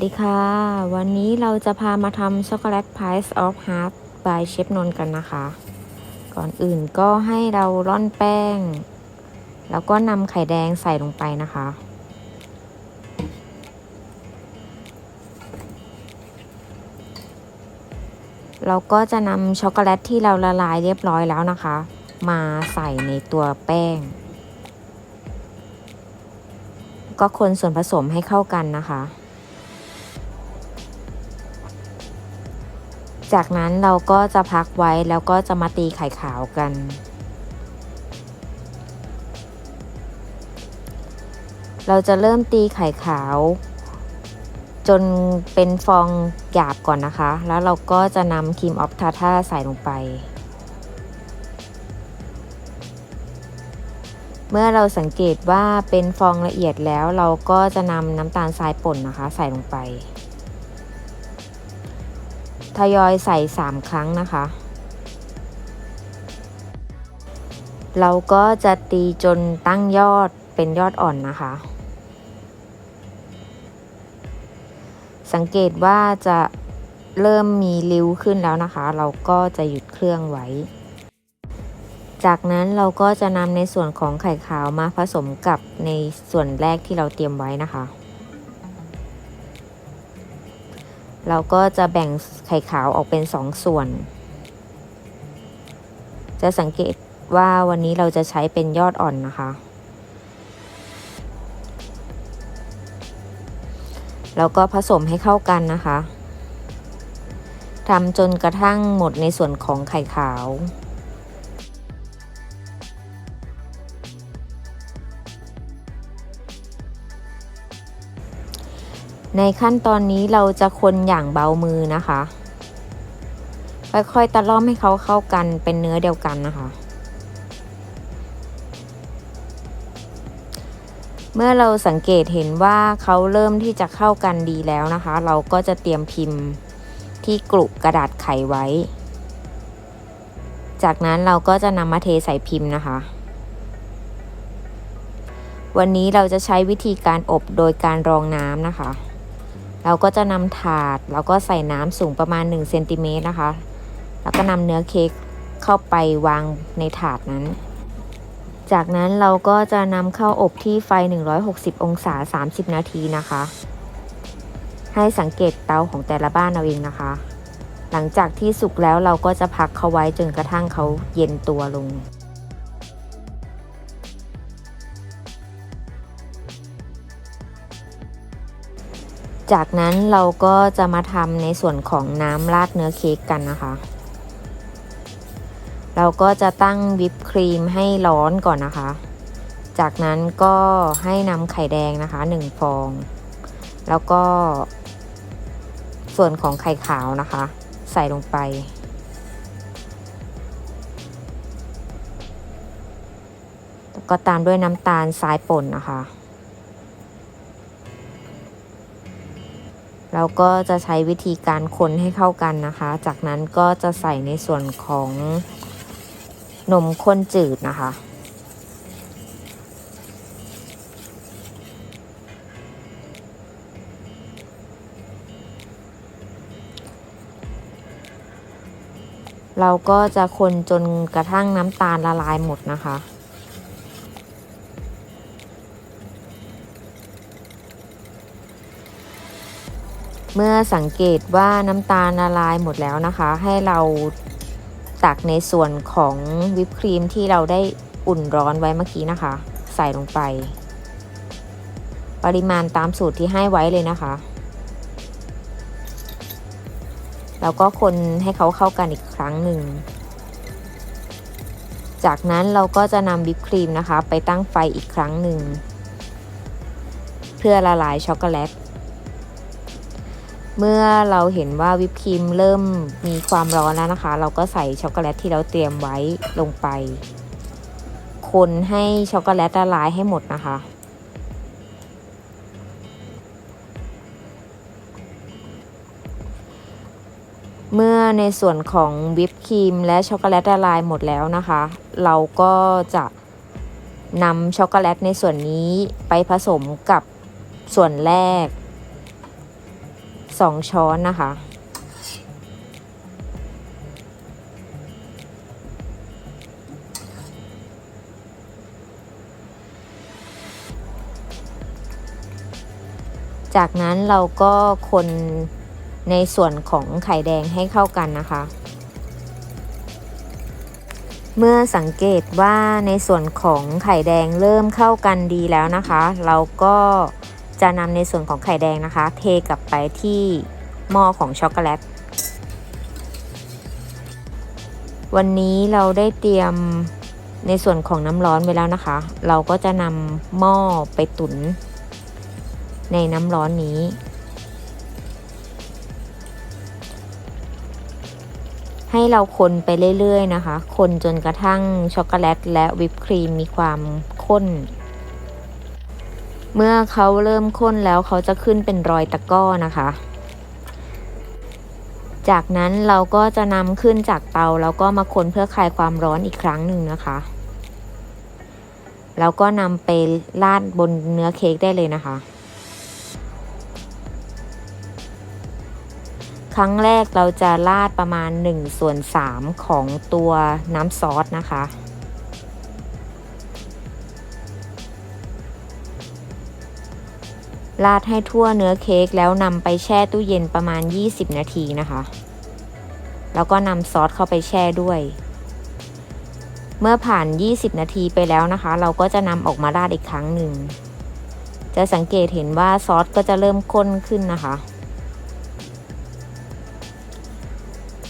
วัสดีค่ะ วันนี้เราจะพามาทำช็อกโกแลต Pies of Heart by เชฟนน์กันนะคะ ก่อนอื่นก็ให้เราร่อนแป้ง แล้วก็นำไข่แดงใส่ลงไปนะคะ เราก็จะนำช็อกโกแลตที่เราละลายเรียบร้อยแล้วนะคะ มาใส่ในตัวแป้ง ก็คนส่วนผสมให้เข้ากันนะคะ จากนั้นเราก็จะพักไว้แล้วก็จะมาตีไข่ขาวกัน เราจะเริ่มตีไข่ขาว จนเป็นฟองหยาบก่อนนะคะ แล้วเราก็จะนำครีมออฟทาท่าใส่ลงไป เมื่อเราสังเกตว่าเป็นฟองละเอียดแล้วเราก็จะนำน้ำตาลทรายป่นนะคะ ใส่ลงไป ทยอยใส่ 3 ครั้งนะคะ เราก็จะตีจนตั้งยอดเป็นยอดอ่อนนะคะ สังเกตว่าจะเริ่มมีริ้วขึ้นแล้วนะคะ เราก็จะหยุดเครื่องไว้ จากนั้นเราก็จะนำในส่วนของไข่ขาวมาผสมกับในส่วนแรกที่เราเตรียมไว้นะคะ เราก็จะแบ่งไข่ขาวออกเป็นสองส่วน จะสังเกตว่าวันนี้เราจะใช้เป็นยอดอ่อนนะคะ แล้วก็ผสมให้เข้ากันนะคะทำจนกระทั่งหมดในส่วนของไข่ขาว ในขั้นตอนนี้เราจะคนอย่างเบามือนะคะ ค่อยๆตะล่อมให้เขาเข้ากันเป็นเนื้อเดียวกันนะคะ เมื่อเราสังเกตเห็นว่าเขาเริ่มที่จะเข้ากันดีแล้วนะคะ เราก็จะเตรียมพิมพ์ที่กลุกระดาษไขไว้ จากนั้นเราก็จะนำมาเทใส่พิมพ์นะคะวันนี้เราจะใช้วิธีการอบโดยการรองน้ำนะคะ เราก็จะนำถาดแล้วก็ใส่น้ำสูงประมาณ1เซนติเมตรนะคะ แล้วก็นำเนื้อเค้กเข้าไปวางในถาดนั้น จากนั้นเราก็จะนำเข้าอบที่ไฟ 160 องศา 30 นาทีนะคะ ให้สังเกตเตาของแต่ละบ้านเอาเองนะคะ หลังจากที่สุกแล้วเราก็จะพักเขาไว้จนกระทั่งเขาเย็นตัวลง จากนั้นเราก็จะมาทำในส่วนของน้ำราดเนื้อเค้กกันนะคะ เราก็จะตั้งวิปครีมให้ร้อนก่อนนะคะ จากนั้นก็ให้นำไข่แดงนะคะ1ฟอง แล้วก็ ส่วนของไข่ขาวนะคะ ใส่ลงไปก็ตามด้วยน้ำตาลทรายป่นนะคะ เราก็จะใช้วิธีการคนให้เข้ากันนะคะ จากนั้นก็จะใส่ในส่วนของนมข้นจืดนะคะ เราก็จะคนจนกระทั่งน้ำตาลละลายหมดนะคะ เมื่อสังเกตว่าน้ำตาลละลายหมดแล้วนะคะ ให้เราตักในส่วนของวิปครีมที่เราได้อุ่นร้อนไว้เมื่อกี้นะคะ ใส่ลงไป ปริมาณตามสูตรที่ให้ไว้เลยนะคะ แล้วก็คนให้เขาเข้ากันอีกครั้งหนึ่ง จากนั้นเราก็จะนำวิปครีมนะคะ ไปตั้งไฟอีกครั้งหนึ่ง เพื่อละลายช็อกโกแลต เมื่อเราเห็นว่าวิปครีมเริ่มมีความร้อนแล้วนะคะ เราก็ใส่ช็อกโกแลตที่เราเตรียมไว้ลงไป คนให้ช็อกโกแลตละลายให้หมดนะคะ เมื่อในส่วนของวิปครีมและช็อกโกแลตละลายหมดแล้วนะคะ เราก็จะนำช็อกโกแลตในส่วนนี้ไปผสมกับส่วนแรก 2ช้อนนะคะ จากนั้นเราก็คนในส่วนของไข่แดงให้เข้ากันนะคะ เมื่อสังเกตว่าในส่วนของไข่แดงเริ่มเข้ากันดีแล้วนะคะ เราก็ จะนำในส่วนของไข่แดงนะคะ เทกลับไปที่หม้อของช็อกโกแลต วันนี้เราได้เตรียมในส่วนของน้ำร้อนไว้แล้วนะคะ เราก็จะนำหม้อไปตุ๋นในน้ำร้อนนี้ ให้เราคนไปเรื่อยๆนะคะ คนจนกระทั่งช็อกโกแลตและวิปครีมมีความข้น เมื่อเขาเริ่มข้นแล้วเขาจะขึ้นเป็นรอยตะก้อนะคะ จากนั้นเราก็จะนำขึ้นจากเตาแล้วก็มาคนเพื่อคลายความร้อนอีกครั้งหนึ่งนะคะ แล้วก็นำไปราดบนเนื้อเค้กได้เลยนะคะ ครั้งแรกเราจะราดประมาณ1ส่วน3ของตัวน้ำซอสนะคะ ราดให้ทั่วเนื้อเค้กแล้วนำไปแช่ตู้เย็นประมาณ 20 นาทีนะคะ แล้วก็นำซอสเข้าไปแช่ด้วย เมื่อผ่าน 20 นาทีไปแล้วนะคะ เราก็จะนำออกมาราดอีกครั้งหนึ่ง จะสังเกตเห็นว่าซอสก็จะเริ่มข้นขึ้นนะคะ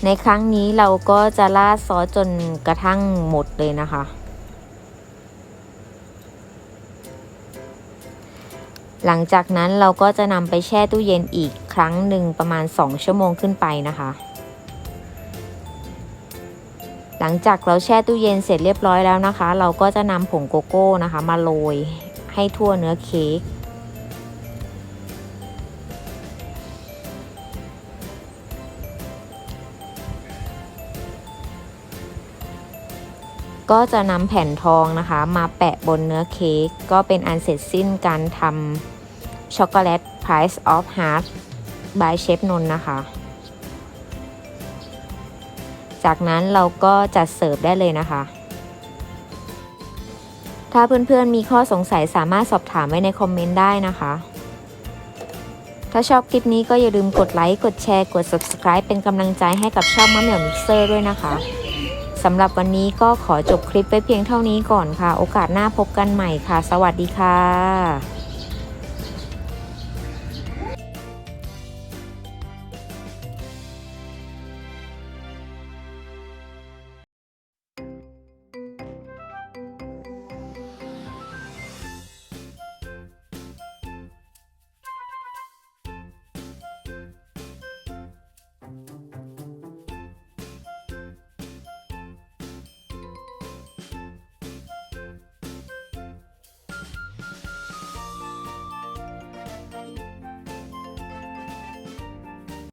ในครั้งนี้เราก็จะราดซอสจนกระทั่งหมดเลยนะคะ หลังจากนั้นเราก็จะนำไปแช่ตู้เย็นอีกครั้งหนึ่งประมาณ 2 ชั่วโมงขึ้นไปนะคะ หลังจากเราแช่ตู้เย็นเสร็จเรียบร้อยแล้วนะคะ เราก็จะนำผงโกโก้นะคะ มาโรยให้ทั่วเนื้อเค้ก ก็จะนำแผ่นทองนะคะ มาแปะบนเนื้อเค้กก็เป็นอันเสร็จสิ้นการทำช็อกโกแลต Price of Heart by Chef นนนะคะ จากนั้นเราก็จัดเสิร์ฟได้เลยนะคะ ถ้าเพื่อนๆมีข้อสงสัยสามารถสอบถามไว้ในคอมเมนต์ได้นะคะ ถ้าชอบคลิปนี้ก็อย่าลืมกดไลค์ กดแชร์ กด subscribe เป็นกำลังใจให้กับช่องมะเหมี่ยวมิกเซอร์ด้วยนะคะ สำหรับวันนี้ก็ขอจบคลิปไว้เพียงเท่านี้ก่อนค่ะ โอกาสหน้าพบกันใหม่ค่ะ สวัสดีค่ะ